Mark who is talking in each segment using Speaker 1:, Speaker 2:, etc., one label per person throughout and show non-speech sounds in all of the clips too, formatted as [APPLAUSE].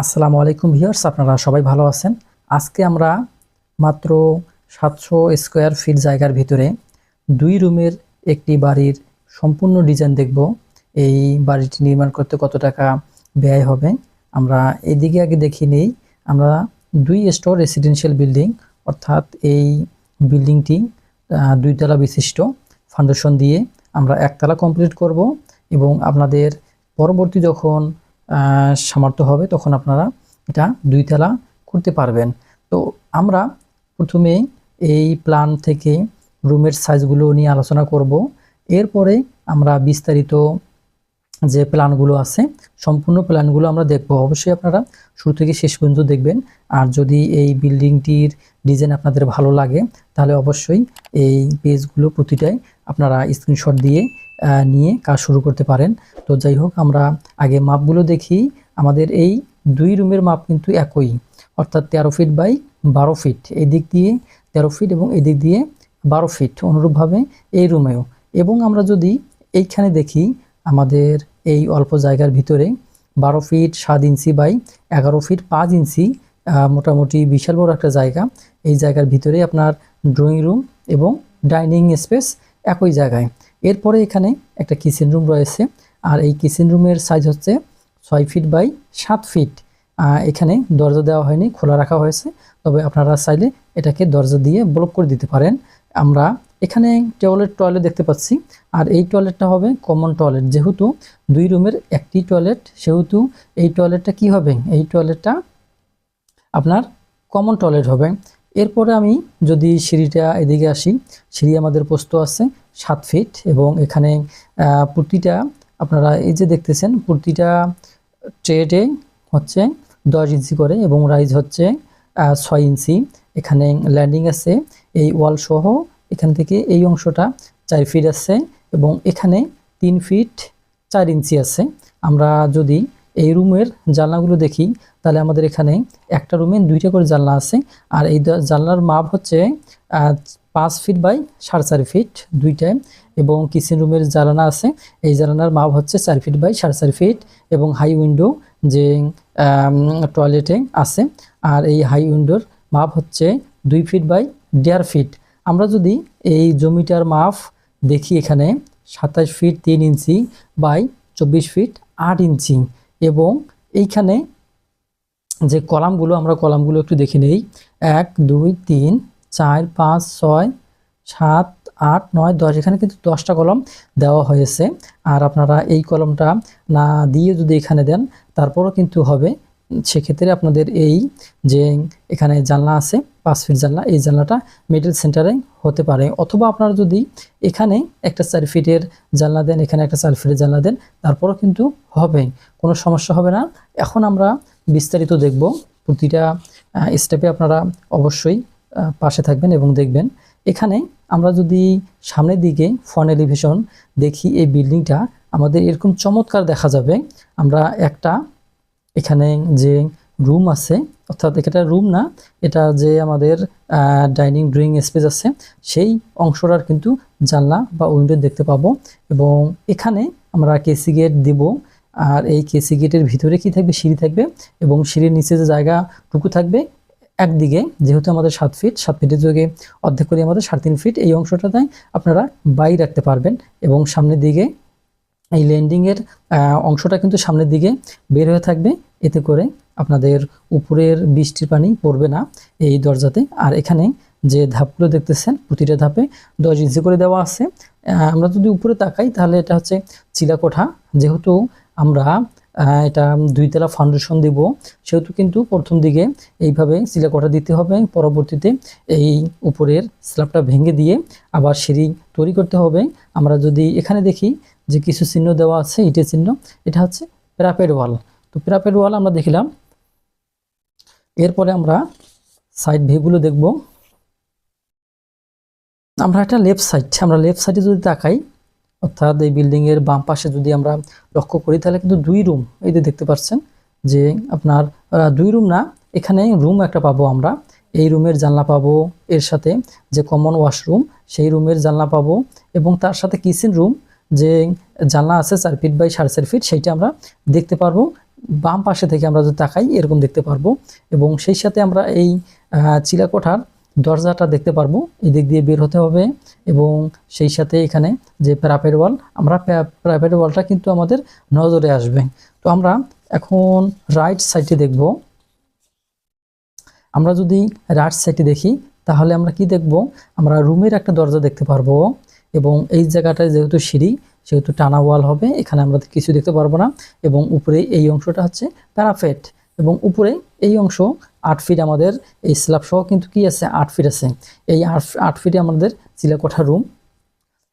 Speaker 1: আসসালামু আলাইকুম ভিউয়ার্স আপনারা সবাই ভালো আছেন আজকে আমরা মাত্র সাতশো স্কোয়ার ফিট জায়গার ভিতরে দুই রুমের একটি বাড়ির সম্পূর্ণ ডিজাইন দেখব এই বাড়িটি নির্মাণ করতে কত টাকা ব্যয় হবে আমরা এদিকে আগে দেখি নেই আমরা দুই স্টোর রেসিডেন্সিয়াল বিল্ডিং অর্থাৎ এই বিল্ডিংটি দুইতলা বিশিষ্ট ফাউন্ডেশন দিয়ে আমরা একতলা কমপ্লিট করব এবং আপনাদের পরবর্তী যখন সামর্থ্য হবে তখন আপনারা এটা দুই তলা করতে পারবেন তো আমরা প্রথমে এই প্ল্যান থেকে রুমের সাইজগুলো নিয়ে আলোচনা করব এরপরে আমরা বিস্তারিত যে প্ল্যানগুলো আছে সম্পূর্ণ প্ল্যানগুলো আমরা দেখব অবশ্যই আপনারা শুরু থেকে শেষ পর্যন্ত দেখবেন আর যদি এই বিল্ডিংটির ডিজাইন আপনাদের ভালো লাগে তাহলে অবশ্যই এই পেজগুলো প্রতিটাই আপনারা স্ক্রিনশট দিয়ে নিয়ে কাজ শুরু করতে পারেন তো যাই হোক আমরা আগে মাপগুলো দেখি আমাদের এই দুই রুমের মাপ কিন্তু একই অর্থাৎ তেরো ফিট বাই বারো ফিট এদিক দিয়ে তেরো ফিট এবং এদিক দিয়ে বারো ফিট অনুরূপভাবে এই রুমেও এবং আমরা যদি এইখানে দেখি আমাদের এই অল্প জায়গার ভিতরে বারো ফিট সাত ইঞ্চি বাই এগারো ফিট পাঁচ ইঞ্চি মোটামুটি বিশাল বড় একটা জায়গা এই জায়গার ভিতরে আপনার ড্রয়িং রুম এবং ডাইনিং স্পেস একই জায়গায় এরপরে এখানে একটা কিচেন রুম রয়েছে আর এই কিচেন রুমের সাইজ হচ্ছে ছয় ফিট বাই সাত ফিট এখানে দরজা দেওয়া হয়নি খোলা রাখা হয়েছে তবে আপনারা চাইলে এটাকে দরজা দিয়ে ব্লক করে দিতে পারেন আমরা এখানে টয়লেট টয়লেট দেখতে পাচ্ছি আর এই টয়লেটটা হবে কমন টয়লেট যেহেতু দুই রুমের একটি টয়লেট সেহেতু এই টয়লেটটা কি হবে এই টয়লেটটা আপনার কমন টয়লেট হবে এরপরে আমি যদি সিঁড়িটা এদিকে আসি সিঁড়ি আমাদের পোস্ত আছে সাত ফিট এবং এখানে প্রতিটা আপনারা এই যে দেখতেছেন প্রতিটা ট্রেডে হচ্ছে দশ ইঞ্চি করে এবং রাইজ হচ্ছে ছয় ইঞ্চি এখানে ল্যান্ডিং আছে এই ওয়াল সহ এখান থেকে এই অংশটা চার ফিট আছে এবং এখানে তিন ফিট চার ইঞ্চি আছে আমরা যদি এই রুমের জানলাগুলো দেখি তাহলে আমাদের এখানে একটা রুমে দুইটা করে জানলা আছে আর এই জানলার মাপ হচ্ছে পাঁচ ফিট বাই সাড়ে চার ফিট দুইটায় এবং কিচেন রুমের জালানা আছে এই জালানার মাপ হচ্ছে চার ফিট বাই সাড়ে চার ফিট এবং হাই উইন্ডো যে টয়লেটে আছে আর এই হাই উইন্ডোর মাপ হচ্ছে দুই ফিট বাই দেড় ফিট আমরা যদি এই জমিটার মাপ দেখি এখানে সাতাশ ফিট তিন ইঞ্চি বাই চব্বিশ ফিট আট ইঞ্চি এবং এইখানে যে কলামগুলো আমরা কলামগুলো একটু দেখে নেই এক দুই তিন চার পাঁচ ছয় সাত আট নয় দশ এখানে কিন্তু দশটা কলম দেওয়া হয়েছে আর আপনারা এই কলমটা না দিয়ে যদি এখানে দেন তারপরও কিন্তু হবে সেক্ষেত্রে আপনাদের এই যে এখানে জানলা আছে পাঁচ ফিট জানলা এই জানলাটা মিডল সেন্টারে হতে পারে অথবা আপনারা যদি এখানে একটা চার ফিটের জানলা দেন এখানে একটা চার ফিটের জানলা দেন তারপরও কিন্তু হবে কোনো সমস্যা হবে না এখন আমরা বিস্তারিত দেখব প্রতিটা স্টেপে আপনারা অবশ্যই পাশে থাকবেন এবং দেখবেন এখানে আমরা যদি সামনের দিকে ফন এলিভেশন দেখি এই বিল্ডিংটা আমাদের এরকম চমৎকার দেখা যাবে আমরা একটা এখানে যে রুম আছে অর্থাৎ এটা রুম না এটা যে আমাদের ডাইনিং ড্রয়িং স্পেস আছে সেই অংশটার কিন্তু জানলা বা উইন্ডো দেখতে পাবো এবং এখানে আমরা কেসি গেট দিব আর এই কেসি গেটের ভিতরে কি থাকবে সিঁড়ি থাকবে এবং সিঁড়ির নিচে যে জায়গাটুকু থাকবে একদিকে যেহেতু আমাদের সাত ফিট সাত ফিটের যোগে অর্ধেক করে আমাদের সাড়ে তিন ফিট এই অংশটাতে আপনারা বাই রাখতে পারবেন এবং সামনের দিকে এই ল্যান্ডিংয়ের অংশটা কিন্তু সামনের দিকে বের হয়ে থাকবে এতে করে আপনাদের উপরের বৃষ্টির পানি পড়বে না এই দরজাতে আর এখানে যে ধাপগুলো দেখতেছেন প্রতিটা ধাপে দশ ইঞ্চি করে দেওয়া আছে আমরা যদি উপরে তাকাই তাহলে এটা হচ্ছে চিলাকোঠা যেহেতু আমরা হ্যাঁ, এটা দুই তলা ফাউন্ডেশন দিব সেহেতু কিন্তু প্রথম দিকে এইভাবে সিলাকটা দিতে হবে পরবর্তীতে এই উপরের স্ল্যাবটা ভেঙে দিয়ে আবার সিঁড়ি তৈরি করতে হবে আমরা যদি এখানে দেখি যে কিছু চিহ্ন দেওয়া আছে ইটের চিহ্ন এটা হচ্ছে প্যারাপেড ওয়াল তো প্যারাপেড ওয়াল আমরা দেখলাম এরপরে আমরা সাইড ভিউগুলো দেখব আমরা একটা লেফট সাইড আমরা লেফট সাইডে যদি তাকাই অর্থাৎ এই বিল্ডিংয়ের বাম পাশে যদি আমরা লক্ষ্য করি তাহলে কিন্তু দুই রুম এই যে দেখতে পাচ্ছেন যে আপনার দুই রুম না এখানে রুম একটা পাবো আমরা এই রুমের জানলা পাবো এর সাথে যে কমন ওয়াশরুম সেই রুমের জানলা পাবো এবং তার সাথে কিচেন রুম যে জানলা আছে চার ফিট বাই সাড়ে চার ফিট সেইটা আমরা দেখতে পারবো বাম পাশে থেকে আমরা যদি তাকাই এরকম দেখতে পারবো এবং সেই সাথে আমরা এই চিলাকোঠার দরজাটা দেখতে পারবো এদিক দিয়ে বের হতে হবে এবং সেই সাথে এখানে যে প্রাইভেট ওয়াল আমরা প্রাইভেট ওয়ালটা কিন্তু আমাদের নজরে আসবে তো আমরা এখন রাইট সাইডে দেখব আমরা যদি রাইট সাইডে দেখি তাহলে আমরা কি দেখব আমরা রুমের একটা দরজা দেখতে পারবো এবং এই জায়গাটায় যেহেতু সিঁড়ি সেহেতু টানা ওয়াল হবে এখানে আমরা কিছু দেখতে পারবো না এবং উপরে এই অংশটা হচ্ছে প্যারাফেট এবং উপরে এই অংশ আট ফিট আমাদের এই স্ল্যাব সহ কিন্তু কি আছে আট ফিট আছে এই আট ফিটে আমাদের চিলাকোঠা রুম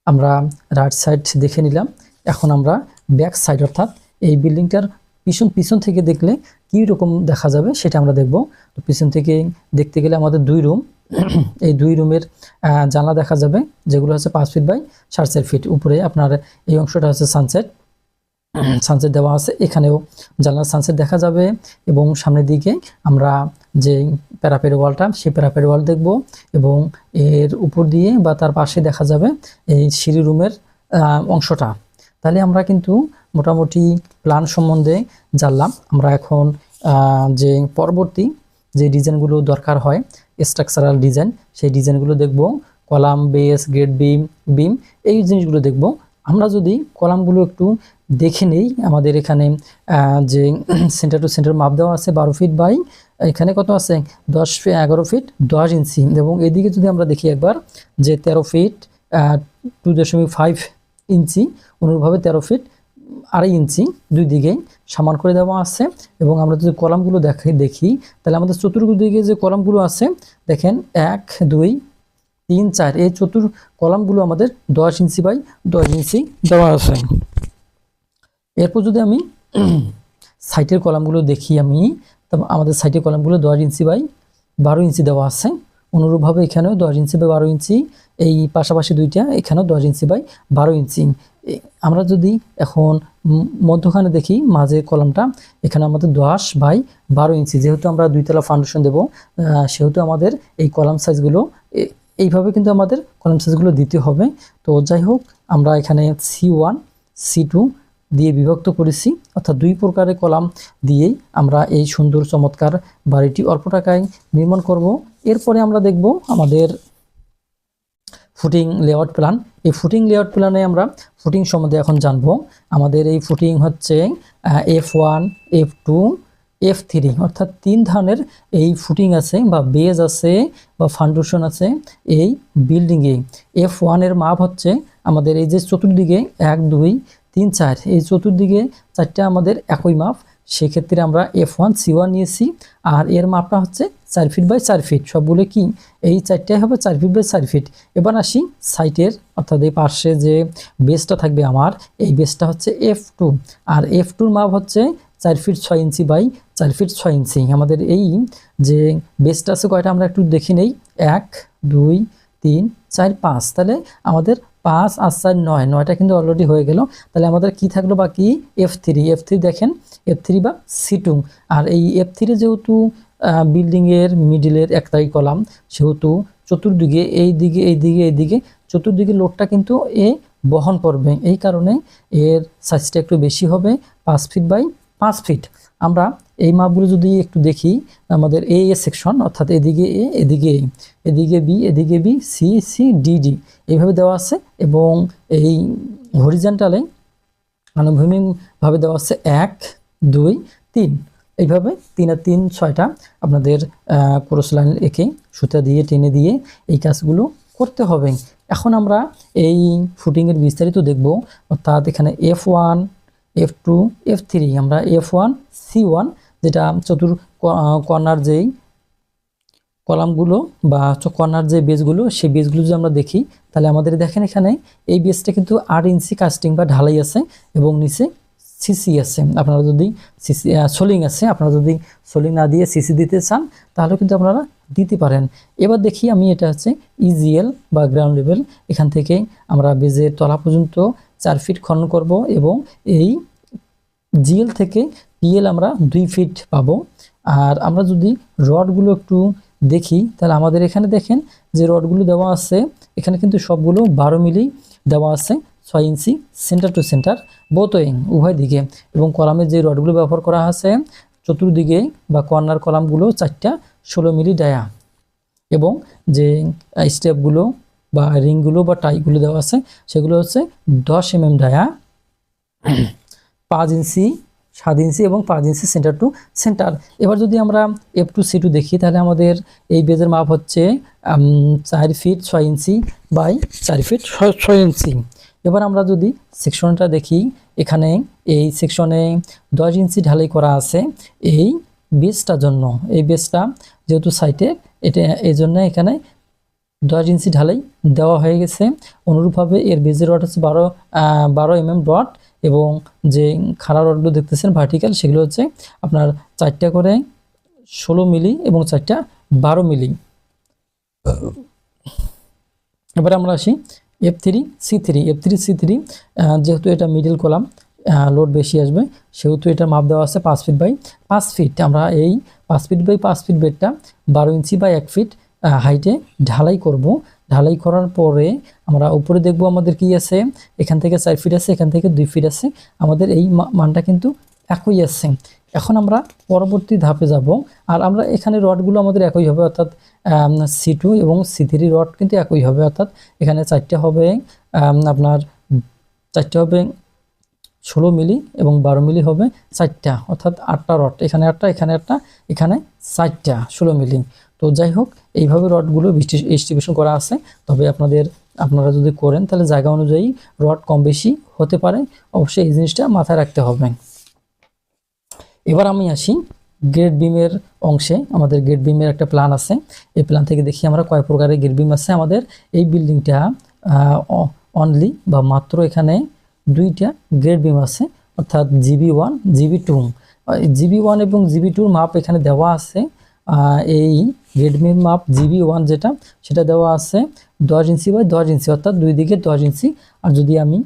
Speaker 1: আমরা রাইট সাইড দেখে নিলাম এখন আমরা ব্যাক সাইড অর্থাৎ এই বিল্ডিংটার পিছন পিছন থেকে দেখলে কি রকম দেখা যাবে সেটা আমরা দেখব তো পিছন থেকে দেখতে গেলে আমাদের দুই রুম [CLEARS THROAT] এই দুই রুমের জানলা দেখা যাবে যেগুলো হচ্ছে পাঁচ ফিট বাই সাড়ে চার ফিট উপরে আপনার এই অংশটা হচ্ছে সানসেট সানসেট দেওয়া আছে এখানেও জানলার সানসেট দেখা যাবে এবং সামনের দিকে আমরা যে প্যারাপের ওয়ালটা সেই প্যারাপের ওয়াল দেখব এবং এর উপর দিয়ে বা তার পাশে দেখা যাবে এই সিঁড়ি রুমের অংশটা তাহলে আমরা কিন্তু মোটামুটি প্ল্যান সম্বন্ধে জানলাম আমরা এখন যে পরবর্তী যে ডিজাইনগুলো দরকার হয় স্ট্রাকচারাল ডিজাইন সেই ডিজাইনগুলো দেখব column base grade beam beam এই জিনিসগুলো দেখব আমরা যদি কলামগুলো একটু দেখে নেই আমাদের এখানে যে সেন্টার টু সেন্টার মাপ দেওয়া আছে বারো ফিট বাই এখানে কত আছে দশ ফিট এগারো ফিট দশ ইঞ্চি এবং এদিকে যদি আমরা দেখি একবার যে তেরো ফিট টু দশমিক ফাইভ ইঞ্চি অনুরূপভাবে তেরো ফিট আড়াই ইঞ্চি দুই দিকে সমান করে দেওয়া আছে এবং আমরা যদি কলামগুলো দেখে দেখি তাহলে আমাদের চতুর্দিকে যে কলামগুলো আছে দেখেন এক দুই তিন চার এই চতুর কলামগুলো আমাদের দশ ইঞ্চি বাই দশ ইঞ্চি দেওয়া আছে এরপর যদি আমি সাইটের কলামগুলো দেখি আমি আমাদের সাইটের কলামগুলো দশ ইঞ্চি বাই বারো ইঞ্চি দেওয়া আছে অনুরূপভাবে এখানেও দশ ইঞ্চি বাই বারো ইঞ্চি এই পাশাপাশি দুইটা এখানেও দশ ইঞ্চি বাই বারো ইঞ্চি আমরা যদি এখন মধ্যখানে দেখি মাঝের কলামটা এখানে আমাদের দশ বাই বারো ইঞ্চি যেহেতু আমরা দুইতলা ফাউন্ডেশন দেব সেহেতু আমাদের এই কলাম সাইজগুলো এইভাবে কিন্তু আমাদের কলাম সাইজগুলো দিতে হবে তো যাই হোক আমরা এখানে সি ওয়ান সি টু দিয়ে বিভক্ত করেছি অর্থাৎ দুই প্রকারের কলাম দিয়েই আমরা এই সুন্দর চমৎকার বাড়িটি অল্প টাকায় নির্মাণ করব এরপরে আমরা দেখব আমাদের ফুটিং লেআউট প্ল্যান এই ফুটিং লেআউট প্ল্যানে আমরা ফুটিং সম্বন্ধে এখন জানব আমাদের এই ফুটিং হচ্ছে F one F two F three অর্থাৎ তিন ধরনের এই ফুটিং আছে বা বেজ আছে বা ফাউন্ডেশন আছে এই বিল্ডিংয়ে এফ ওয়ানের মাপ হচ্ছে আমাদের এই যে চতুর্দিকে এক দুই তিন চার এই চতুর্দিকে চারটা আমাদের একই মাপ সেক্ষেত্রে আমরা এফ ওয়ান সি ওয়ান নিয়েছি আর এর মাপটা হচ্ছে চার ফিট বাই চার ফিট সবগুলো কি এই চারটাই হবে চার ফিট বাই চার ফিট এবার আসি সাইটের অর্থাৎ এই পার্শ্বে যে বেসটা থাকবে আমার এই বেসটা হচ্ছে এফ টু আর এফ টুর মাপ হচ্ছে চার ফিট ছয় ইঞ্চি বাই চার ফিট ছয় ইঞ্চি আমাদের এই যে বেসটা আছে কয়টা আমরা একটু দেখে নেই এক দুই তিন চার পাঁচ তাহলে আমাদের পাঁচ আর চার নয় নয়টা কিন্তু অলরেডি হয়ে গেল তাহলে আমাদের কি থাকলো বাকি এফ থ্রি এফ থ্রি দেখেন এফ থ্রি বা সিটুং আর এই এফ থ্রি যেহেতু বিল্ডিংয়ের মিডিলের একটাই কলাম সেহেতু চতুর্দিকে এই দিকে এই দিকে এই দিকে চতুর্দিকে লোডটা কিন্তু এ বহন করবে এই কারণে এর সাইজটা একটু বেশি হবে পাঁচ ফিট বাই পাঁচ ফিট আমরা এই মাপগুলো যদি একটু দেখি আমাদের এ এ সেকশন অর্থাৎ এদিকে এ এদিকে এ এদিকে বি এদিকে B C C D D এইভাবে দেওয়া আছে এবং এই হরিজেন্টালে আনুভূমিকভাবে দেওয়া আছে এক দুই তিন এইভাবে তিন আর তিন ছয়টা আপনাদের ক্রস লাইন এঁকে সুতা দিয়ে টেনে দিয়ে এই কাজগুলো করতে হবে এখন আমরা এই ফুটিংয়ের বিস্তারিত দেখব অর্থাৎ এখানে F one F two F three আমরা এফ ওয়ান সি ওয়ান যেটা চতুর কর্নার যেই কলামগুলো বা কর্নার যে বেজগুলো সেই বেজগুলো যদি আমরা দেখি তাহলে আমাদের দেখেন এখানে এই বেজটা কিন্তু আট ইঞ্চি কাস্টিং বা ঢালাই আছে এবং নিচে সিসি আছে আপনারা যদি সিসি সোলিং আছে আপনারা যদি সোলিং না দিয়ে সিসি দিতে চান তাহলে কিন্তু আপনারা দিতে পারেন এবার দেখি আমি এটা হচ্ছে ইজিএল e বা গ্রাউন্ড লেভেল এখান থেকে আমরা বেজের তলা পর্যন্ত চার ফিট খনন করব এবং এই জিএল থেকে পিএল আমরা দুই ফিট পাবো আর আমরা যদি রডগুলো একটু দেখি তাহলে আমাদের এখানে দেখেন যে রডগুলো দেওয়া আছে এখানে কিন্তু সবগুলো বারো মিলি দেওয়া আছে ছয় ইঞ্চি সেন্টার টু সেন্টার বোথ উভয় দিকে এবং কলামের যে রডগুলো ব্যবহার করা আছে চতুর্দিকে বা কর্নার কলামগুলো চারটা ষোলো মিলি ডায়া এবং যে স্টেপগুলো বা রিংগুলো বা টাইগুলো দেওয়া আছে সেগুলো হচ্ছে দশ এম এম ডায়া পাঁচ ইঞ্চি সাত ইঞ্চি এবং পাঁচ ইঞ্চি সেন্টার টু সেন্টার এবার যদি আমরা এফ টু সি টু দেখি তাহলে আমাদের এই বেজের মাপ হচ্ছে চার ফিট ছয় ইঞ্চি বাই চার ফিট ছয় ইঞ্চি এবার আমরা যদি সেকশনটা দেখি এখানে এই সেকশনে দশ ইঞ্চি ঢালাই করা আছে এই বেসটার জন্য এই বেসটা যেহেতু সাইটে এটা এই জন্য এখানে দশ ইঞ্চি ঢালাই দেওয়া হয়ে গেছে অনুরূপভাবে এর বেজের রড হচ্ছে বারো বারো এমএম রড এবং যে খাড়া রডগুলো দেখতেছেন ভার্টিক্যাল সেগুলো হচ্ছে আপনার চারটা করে ষোলো মিলি এবং চারটা বারো মিলি এবারে আমরা আসি F three C three F three C three যেহেতু এটা মিডিল কলাম লোড বেশি আসবে সেহেতু এটার মাপ দেওয়া আছে পাঁচ ফিট বাই পাঁচ ফিট আমরা এই পাঁচ ফিট বাই পাঁচ ফিট বেডটা বারো ইঞ্চি বাই এক ফিট হাইটে ঢালাই করব ঢালাই করার পরে আমরা উপরে দেখব আমাদের কি আছে এখান থেকে চার ফিট আছে এখান থেকে দুই ফিট আছে আমাদের এই মানটা কিন্তু একই আছে এখন আমরা পরবর্তী ধাপে যাব আর আমরা এখানে রডগুলো আমাদের একই হবে অর্থাৎ সি টু এবং সি থ্রি রড কিন্তু একই হবে অর্থাৎ এখানে চারটে হবে আপনার চারটে হবে ষোলো মিলি এবং বারো মিলি হবে চারটা অর্থাৎ আটটা রড এখানে আটটা এখানে আটটা এখানে চারটা ষোলো মিলি তো যাই হোক এইভাবে রডগুলো ডিস্ট্রিবিউশন করা আছে তবে আপনাদের আপনারা যদি করেন তাহলে জায়গা অনুযায়ী রড কম বেশি হতে পারে অবশ্যই এই জিনিসটা মাথায় রাখতে হবে এবার আমি আসি গ্রেড বিমের অংশে আমাদের গ্রেড বিমের একটা প্ল্যান আছে এই প্ল্যান থেকে দেখি আমরা কয় প্রকারের গ্রেড বিম আছে আমাদের এই বিল্ডিংটা অনলি বা মাত্র এখানে দুইটা গ্রেড বিম আছে অর্থাৎ GB one GB two GB one এবং জিবি টুর মাপ এখানে দেওয়া আছে এই রেডমির মাপ জিবি ওয়ান যেটা সেটা দেওয়া আছে দশ ইঞ্চি বাই দশ ইঞ্চি অর্থাৎ দুই দিকে দশ ইঞ্চি আর যদি আমি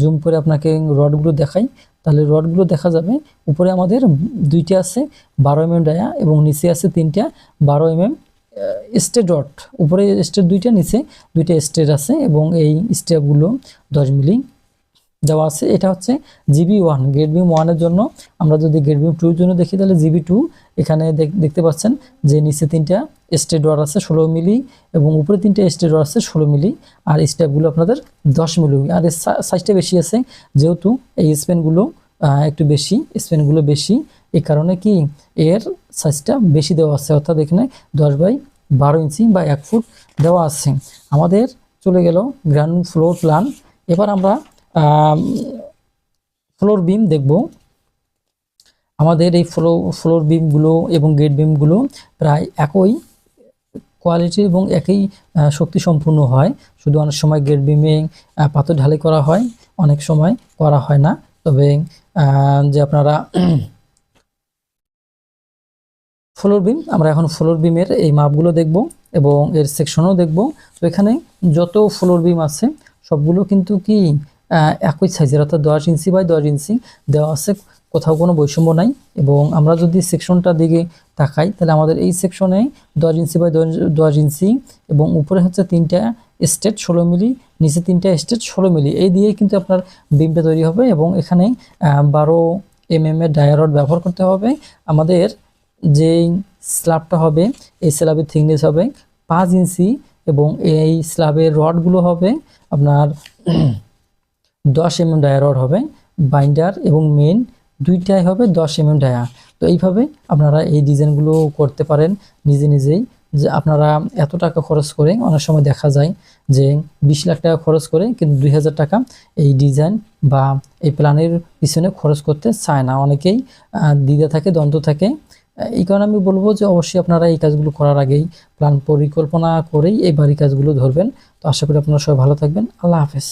Speaker 1: জুম করে আপনাকে রডগুলো দেখাই তাহলে রডগুলো দেখা যাবে উপরে আমাদের দুইটি আছে বারো এমএম mm ডায়া এবং নিচে আছে তিনটা বারো এমএম স্টে ডট উপরে স্টেট দুইটা নিচে দুইটা স্টেট আছে এবং এই স্টেপগুলো দশ মিলি দেওয়া আছে এটা হচ্ছে জিবি ওয়ান গ্রেড বিম ওয়ানের জন্য আমরা যদি গ্রেড বিম টুর জন্য দেখি তাহলে জিবি টু এখানে দেখতে পাচ্ছেন যে নিচে তিনটা ওয়ার আছে ষোলো মিলি এবং উপরে তিনটা ওয়ার আছে ষোলো মিলি আর স্টেপগুলো আপনাদের দশ মিলি আর এর সাইজটা বেশি আছে যেহেতু এই স্পেনগুলো একটু বেশি স্পেনগুলো বেশি এই কারণে কি এর সাইজটা বেশি দেওয়া আছে অর্থাৎ এখানে দশ বাই বারো ইঞ্চি বা এক ফুট দেওয়া আছে আমাদের চলে গেল গ্রাউন্ড ফ্লোর প্ল্যান এবার আমরা ফ্লোর বিম দেখব আমাদের এই ফ্লো ফ্লোর বিমগুলো এবং গেট বিমগুলো প্রায় একই কোয়ালিটি এবং একই শক্তি সম্পূর্ণ হয় শুধু অনেক সময় গেট বিমে পাথর ঢালি করা হয় অনেক সময় করা হয় না তবে যে আপনারা ফ্লোর বিম আমরা এখন ফ্লোর বিমের এই মাপগুলো দেখব এবং এর সেকশনও দেখব তো এখানে যত ফ্লোর বিম আছে সবগুলো কিন্তু কি একই সাইজের অর্থাৎ দশ ইঞ্চি বাই দশ ইঞ্চি দেওয়া আছে কোথাও কোনো বৈষম্য নাই এবং আমরা যদি সেকশনটার দিকে তাকাই তাহলে আমাদের এই সেকশনে দশ ইঞ্চি বাই দশ ইঞ্চি এবং উপরে হচ্ছে তিনটা স্টেট ষোলো মিলি নিচে তিনটা স্টেট ষোলো মিলি এই দিয়ে কিন্তু আপনার বিমটা তৈরি হবে এবং এখানে বারো এম mm এম এর ডায়ারড ব্যবহার করতে হবে আমাদের যে স্ল্যাবটা হবে এই স্ল্যাবের থিকনেস হবে পাঁচ ইঞ্চি এবং এই স্ল্যাবের রডগুলো হবে আপনার দশ এমএম ডায়া রড হবে বাইন্ডার এবং মেন দুইটাই হবে দশ এমএম mm ডায়া তো এইভাবে আপনারা এই ডিজাইনগুলো করতে পারেন নিজে নিজেই যে আপনারা এত টাকা খরচ করে অনেক সময় দেখা যায় যে বিশ লাখ টাকা খরচ করে কিন্তু দুই টাকা এই ডিজাইন বা এই প্ল্যানের পিছনে খরচ করতে চায় না অনেকেই দ্বিধা থাকে দ্বন্দ্ব থাকে এই কারণে আমি বলবো যে অবশ্যই আপনারা এই কাজগুলো করার আগেই প্ল্যান পরিকল্পনা করেই এই বাড়ি কাজগুলো ধরবেন তো আশা করি আপনারা সবাই ভালো থাকবেন আল্লাহ হাফেজ